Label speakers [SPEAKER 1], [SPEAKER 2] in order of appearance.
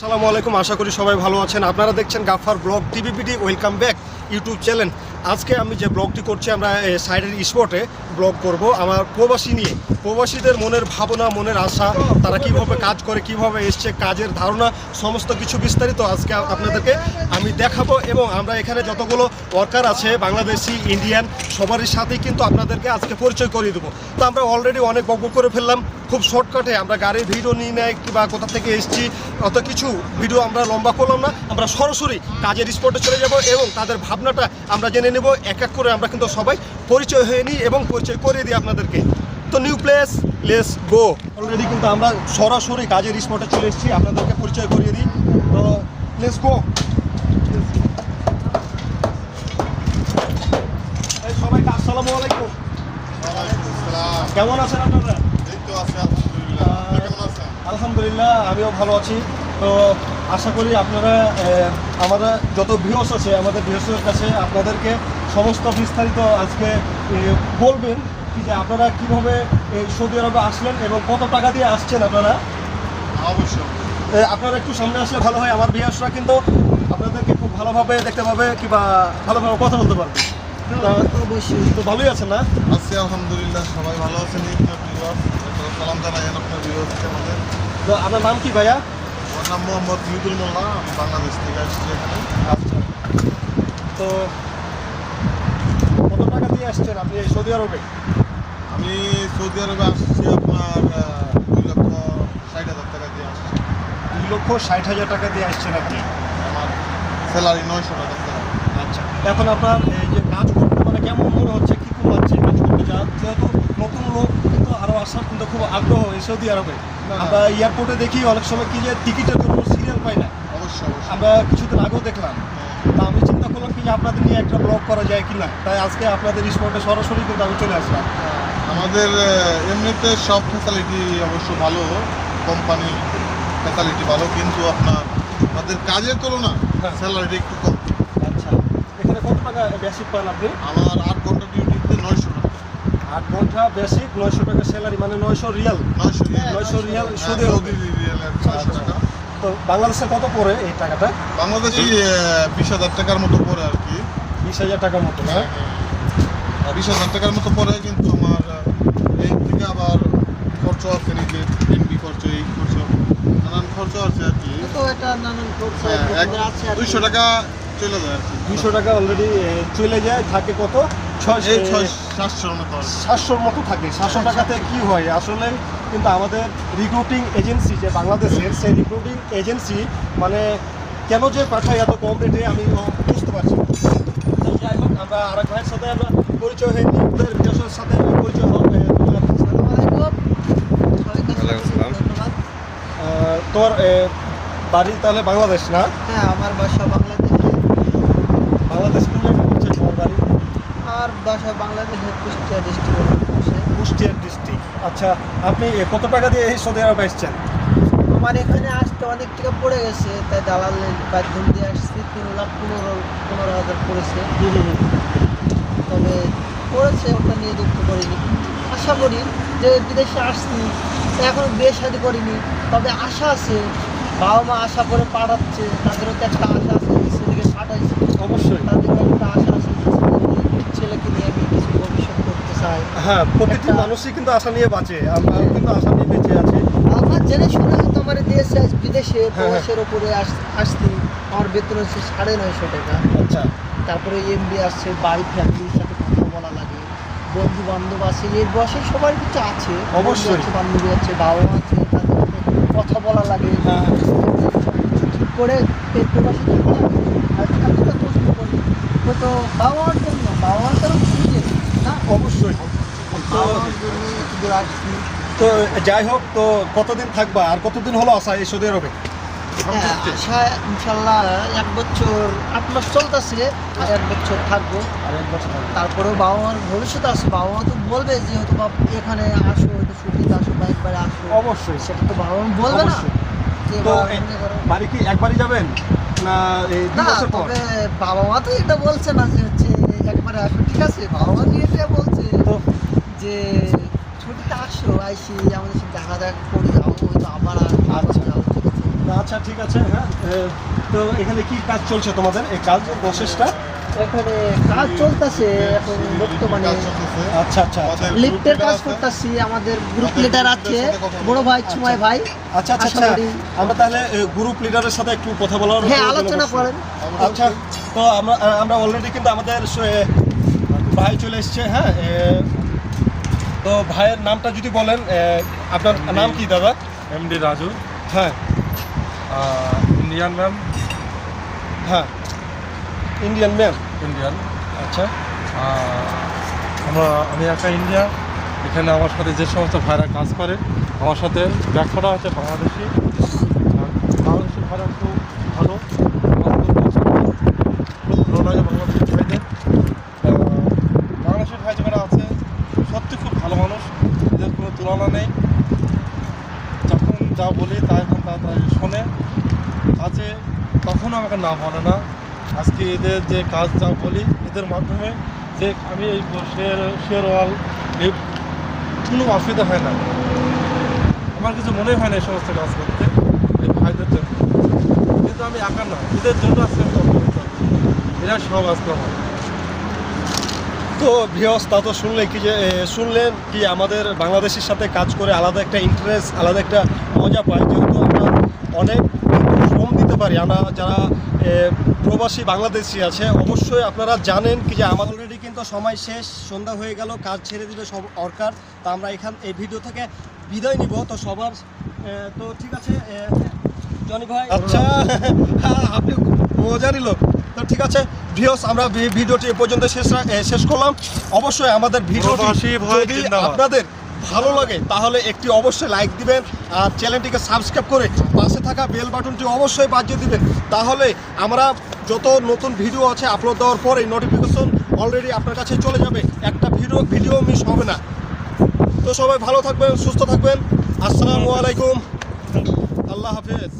[SPEAKER 1] আসসালামু আলাইকুম, আশা করি সবাই ভালো আছেন। আপনারা দেখছেন গাফার ব্লগ টিভিপিডি ওয়েলকাম ব্যাক, ইউটিউব চ্যানেল আজকে আমি যে ব্লগটি করছি, আমরা সাইডের স্পটে ব্লগ করব। আমার প্রবাসী নিয়ে, প্রবাসীদের মনের ভাবনা, মনের আশা, তারা কীভাবে কাজ করে, কীভাবে এসছে, কাজের ধারণা, সমস্ত কিছু বিস্তারিত আজকে আপনাদেরকে আমি দেখাবো এবং আমরা এখানে যতগুলো ওয়ার্কার আছে, বাংলাদেশি ইন্ডিয়ান সবারই সাথেই কিন্তু আপনাদেরকে আজকে পরিচয় করিয়ে দেবো। তো আমরা অলরেডি অনেক বক করে ফেললাম, খুব শর্টকাটে আমরা গাড়ির ভিডিও নিয়ে নেয় কিংবা কোথা থেকে এসেছি, অত কিছু ভিডিও আমরা লম্বা করলাম না। আমরা সরাসরি কাজের স্পটে চলে যাব এবং তাদের ভাবনাটা আমরা জেনে নেব এক এক করে আমরা কিন্তু সবাই পরিচয় হয়ে নিই এবং পরিচয় করিয়ে দিই আপনাদেরকে। তো new place let's go already কিন্তু আমরা সরাসরি কাজের স্পটে চলে এসেছি আপনাদেরকে পরিচয় করিয়ে দিই। তো লেস গো সবাই আসসালামু আলাইকুম। কেমন আছেন আপনারা? আলহামদুলিল্লাহ আমিও ভালো আছি। তো আশা করি আপনারা আমরা যত ভিউস আছে আমাদের ভিউসের কাছে আপনাদেরকে সমস্ত বিস্তারিত আজকে বলবেন কি যে আপনারা কীভাবে এই সৌদি আরবে আসলেন এবং কত টাকা দিয়ে আসছেন আপনারা? এ, আপনারা একটু সামনে আসলে ভালো হয় আমার ভিউসরা কিন্তু আপনাদেরকে খুব ভালোভাবে দেখতে পাবে কিংবা ভালোভাবে কথা বলতে পারবে। তা-
[SPEAKER 2] অবশ্যই।
[SPEAKER 1] তো ভালোই আছেন না?
[SPEAKER 2] আছি আলহামদুলিল্লাহ সবাই ভালো আছেন। তো আপনারা সালাম জানাই আপনার
[SPEAKER 1] তো আপনার নাম কি ভাইয়া?
[SPEAKER 2] নাম মোহাম্মদ মিদুল মোল্লা আমি বাংলাদেশ থেকে আসছি এখানে।
[SPEAKER 1] আচ্ছা। তো কত টাকা দিয়ে আসছেন আপনি এই সৌদি আরবে?
[SPEAKER 2] আমি সৌদি আরবে আসছি আপনার দুই লক্ষ ষাট হাজার টাকা দিয়ে আসছি।
[SPEAKER 1] দুই লক্ষ ষাট হাজার টাকা দিয়ে আসছেন আপনি?
[SPEAKER 2] আমার স্যালারি নয়শো টাকা স্যালারি।
[SPEAKER 1] আচ্ছা। এখন আপনার এই যে কাজ করতে মানে কেমন মনে হচ্ছে? কী খুব লাগছে কাজ করতে যা যেহেতু নতুন লোক কিন্তু আরও আসার কিন্তু খুব আগ্রহ এই সৌদি আরবে। আমরা এয়ারপোর্টে দেখি অনেক সময় কি যে টিকিটের জন্য সিরিয়াল পাই না।
[SPEAKER 2] অবশ্যই অবশ্যই।
[SPEAKER 1] আমরা কিছুদিন আগেও দেখলাম। তা আমি চিন্তা করলাম কি যে আপনাদের নিয়ে একটা ব্লগ করা যায় কি না তাই আজকে আপনাদের স্পটে সরাসরি কিন্তু আমি চলে আসলাম।
[SPEAKER 2] আমাদের এমনিতে সব ফ্যাসিলিটি অবশ্য ভালো কোম্পানি ফ্যাসিলিটি ভালো কিন্তু আপনার আমাদের কাজের তুলনা
[SPEAKER 1] হ্যাঁ।
[SPEAKER 2] স্যালারিটা একটু কম।
[SPEAKER 1] আচ্ছা এখানে কত টাকা বেসিক পান আপনি?
[SPEAKER 2] আমার আট ঘণ্টা ডিউটিতে নয়শো টাকা
[SPEAKER 1] আট ঘণ্টা বেসিক নয়শো টাকা স্যালারি মানে নয়শো রিয়াল।
[SPEAKER 2] নয়শো রিয়াল।
[SPEAKER 1] নয়শো রিয়াল
[SPEAKER 2] হ্যাঁ,
[SPEAKER 1] সৌদি তো বাংলাদেশে কত পড়ে এই টাকাটা?
[SPEAKER 2] বাংলাদেশি বিশ হাজার টাকার মতো পড়ে আর কি।
[SPEAKER 1] বিশ হাজার টাকার মতো না?
[SPEAKER 2] বিশ হাজার টাকার মতো পড়ে কিন্তু আমার এই থেকে আবার খরচ আছে নিজের এনবি খরচ এই খরচ নানান খরচ আছে আর কি।
[SPEAKER 3] তো এটা নানান খরচ
[SPEAKER 2] হ্যাঁ। দুইশো টাকা চলে যায় আর কি।
[SPEAKER 1] দুশো টাকা অলরেডি চলে যায় থাকে কত?
[SPEAKER 2] সাতশোর মতো
[SPEAKER 1] থাকে সাতশো টাকাতে কি হয়? আসলে কিন্তু আমাদের রিক্রুটিং এজেন্সি যে বাংলাদেশের সেই রিক্রুটিং এজেন্সি মানে কেন যে পাঠায় এত কম রেটে আমি বুঝতে পারছি যাই হোক আমরা আরেক ভাইয়ের সাথে আমরা পরিচয় হয়ে নিই ওদের সাথে পরিচয় হবে। তোর বাড়ি তাহলে বাংলাদেশ না?
[SPEAKER 3] হ্যাঁ আমার বাসা বাংলাদেশে।
[SPEAKER 1] বাংলাদেশ কোন জায়গায় হচ্ছে তোমার বাড়ি
[SPEAKER 3] আর বাসা বাংলাদেশের কুষ্টিয়া ডিস্ট্রিক্টে
[SPEAKER 1] কুষ্টিয়ার ডিস্ট্রিক্ট। আচ্ছা আপনি কত টাকা দিয়ে এই সৌদি আরবে এসছেন
[SPEAKER 3] আমার এখানে আসতে অনেক টাকা পড়ে গেছে তাই দালালের মাধ্যম দিয়ে আসছি তিন লাখ পনেরো পনেরো হাজার পড়েছে। তবে পড়েছে ওটা নিয়ে দুঃখ করিনি আশা করি যে বিদেশে আসছি এখনও বিয়ে শাদি করিনি তবে আশা আছে। বাবা মা আশা করে পাঠাচ্ছে তাদেরও তো একটা আশা আছে ছেলেকে পাঠাইছে।
[SPEAKER 1] অবশ্যই।
[SPEAKER 3] তাদেরও একটা আশা আছে যে ছেলেকে- ছেলেকে নিয়ে আমি কিছু ভবিষ্যৎ
[SPEAKER 1] হ্যাঁ প্রতিটি মানুষই কিন্তু আশা নিয়ে বাঁচে। আমরাও কিন্তু আশা নিয়ে বেঁচে আছি।
[SPEAKER 3] আমার জেনে শুনে হয়তো আমার দেশে আজ বিদেশে
[SPEAKER 1] হ্যাঁ।
[SPEAKER 3] প্রবাসের ওপরে আস- আসছি। আমার বেতন হচ্ছে সাড়ে নয়শো টাকা।
[SPEAKER 1] আচ্ছা।
[SPEAKER 3] তারপরে এমবি আসছে বাড়ি ফ্যামিলির সাথে কথা বলা লাগে। বন্ধু বান্ধব আছে এর বয়সে সবার কিছু আছে।
[SPEAKER 1] অবশ্যই।
[SPEAKER 3] বান্ধবী আছে বাবা আছে তাদের কথা বলা লাগে।
[SPEAKER 1] হ্যাঁ।
[SPEAKER 3] ঠিক করে প্রবাসী থাকতে হবে এতটা তো তো বাবা মার জন্য বাবা মার কারণ না
[SPEAKER 1] অবশ্যই। তো যাই হোক তো কতদিন থাকবা? আর কতদিন হলো আসা এই সৌদি আরবে?
[SPEAKER 3] হ্যাঁ, আশা ইনশাল্লাহ এক বছর আট মাস চলতেছে এক বছর থাকব।
[SPEAKER 1] আর এক বছর
[SPEAKER 3] তারপরেও বাবা মার ভবিষ্যৎ আছে বাবা মা তো বলবে যে হয়তো বাপ এখানে আসো হয়তো ছুটিতে আসো বা একবারে আসো।
[SPEAKER 1] অবশ্যই।
[SPEAKER 3] সেটা তো বাবা মা বলবে না।
[SPEAKER 1] তো। বাড়ি কি একবারই যাবেন? না
[SPEAKER 3] তবে বাবা মা তো এটা বলছে না যে হচ্ছে ঠিক আছে বাবা তো বলছে
[SPEAKER 1] তো?
[SPEAKER 3] যে ছুটিতে আসো আইসি আমাদের সাথে দেখা দেখা করে যাব হয়তো আবার
[SPEAKER 1] আচ্ছা।
[SPEAKER 3] ঠিক আছে
[SPEAKER 1] আচ্ছা ঠিক আছে হ্যাঁ তো এখানে কি কাজ চলছে তোমাদের এই কাজ প্রসেসটা?
[SPEAKER 3] এখানে কাজ চলতেছে এখন বর্তমানে
[SPEAKER 1] আচ্ছা আচ্ছা আচ্ছা।
[SPEAKER 3] লিফটের কাজ
[SPEAKER 2] leader
[SPEAKER 3] করতেছি আমাদের গ্রুপ লিডার আছে বড় ভাই ছুমাই ভাই
[SPEAKER 1] আচ্ছা। আচ্ছা আচ্ছা আমরা তাহলে গ্রুপ লিডারের সাথে একটু কথা বলার
[SPEAKER 3] হ্যাঁ আলোচনা করেন।
[SPEAKER 1] আচ্ছা। তো আমরা আমরা অলরেডি কিন্তু আমাদের ভাই চলে এসছে হ্যাঁ তো ভাইয়ের নামটা যদি বলেন আপনার নাম কি দাদা?
[SPEAKER 4] এমডি রাজু।
[SPEAKER 1] হ্যাঁ।
[SPEAKER 4] Indian ma'am.
[SPEAKER 1] হ্যাঁ ইন্ডিয়ান ম্যাম।
[SPEAKER 4] ইন্ডিয়ান।
[SPEAKER 1] আচ্ছা।
[SPEAKER 4] আমরা আমি একা ইন্ডিয়া। এখানে আমার সাথে যে সমস্ত ভাইরা কাজ করে আমার সাথে ব্যাখ্যাটা হচ্ছে বাংলাদেশি। আর বাংলাদেশি ভাইরা খুব ভালো কাজ করতে খুব ভালো লাগে বাংলাদেশি ভাইদের আহ, বাংলাদেশি ভাই যারা আছে সত্যি খুব ভালো মানুষ এদের কোনো তুলনা নেই। যখন যা বলি তা এখন তাড়াতাড়ি শোনে। কাজে কখনো আমাকে না বলে না। আজকে এদের যে কাজ যা বলি, এদের মাধ্যমে যে আমি এই শেয়ার শেয়ার এই কোনো অসুবিধা হয় না। আমার কিছু মনে হয় না এই সমস্ত কাজ করতে, এই ভাইদের জন্য। কিন্তু আমি একা না, এদের জন্য আজকে আমি। এরা সব আজকে আমার
[SPEAKER 1] তো ভিওস তা তো শুনলে কি যে শুনলেন কি আমাদের বাংলাদেশের সাথে কাজ করে আলাদা একটা ইন্টারেস্ট আলাদা একটা মজা পাই যেহেতু আমরা অনেক শ্রম দিতে পারি আমরা যারা প্রবাসী বাংলাদেশি আছে অবশ্যই আপনারা জানেন কি যে আমাদের অলরেডি কিন্তু সময় শেষ সন্ধ্যা হয়ে গেল কাজ ছেড়ে দিবে সব অরকার তা আমরা এখান এই ভিডিও থেকে বিদায় নিব। তো সবার তো ঠিক আছে জনি ভাই আচ্ছা। হ্যাঁ, আপনি মজারই লোক। তো ঠিক আছে? ভিওস আমরা ভিডিওটি এ পর্যন্ত শেষ শেষ করলাম। অবশ্যই আমাদের ভিডিওটি যদি আপনাদের ভালো লাগে তাহলে একটি অবশ্যই লাইক দিবেন আর চ্যানেলটিকে সাবস্ক্রাইব করে পাশে থাকা বেল বাটনটি অবশ্যই বাজিয়ে দিবেন। তাহলে আমরা যত নতুন ভিডিও আছে আপলোড দেওয়ার পরে নোটিফিকেশন অলরেডি আপনার কাছে চলে যাবে। একটা ভিডিও ভিডিও মিস হবে না। তো সবাই ভালো থাকবেন সুস্থ থাকবেন। আসসালামু আলাইকুম। আল্লাহ হাফেজ।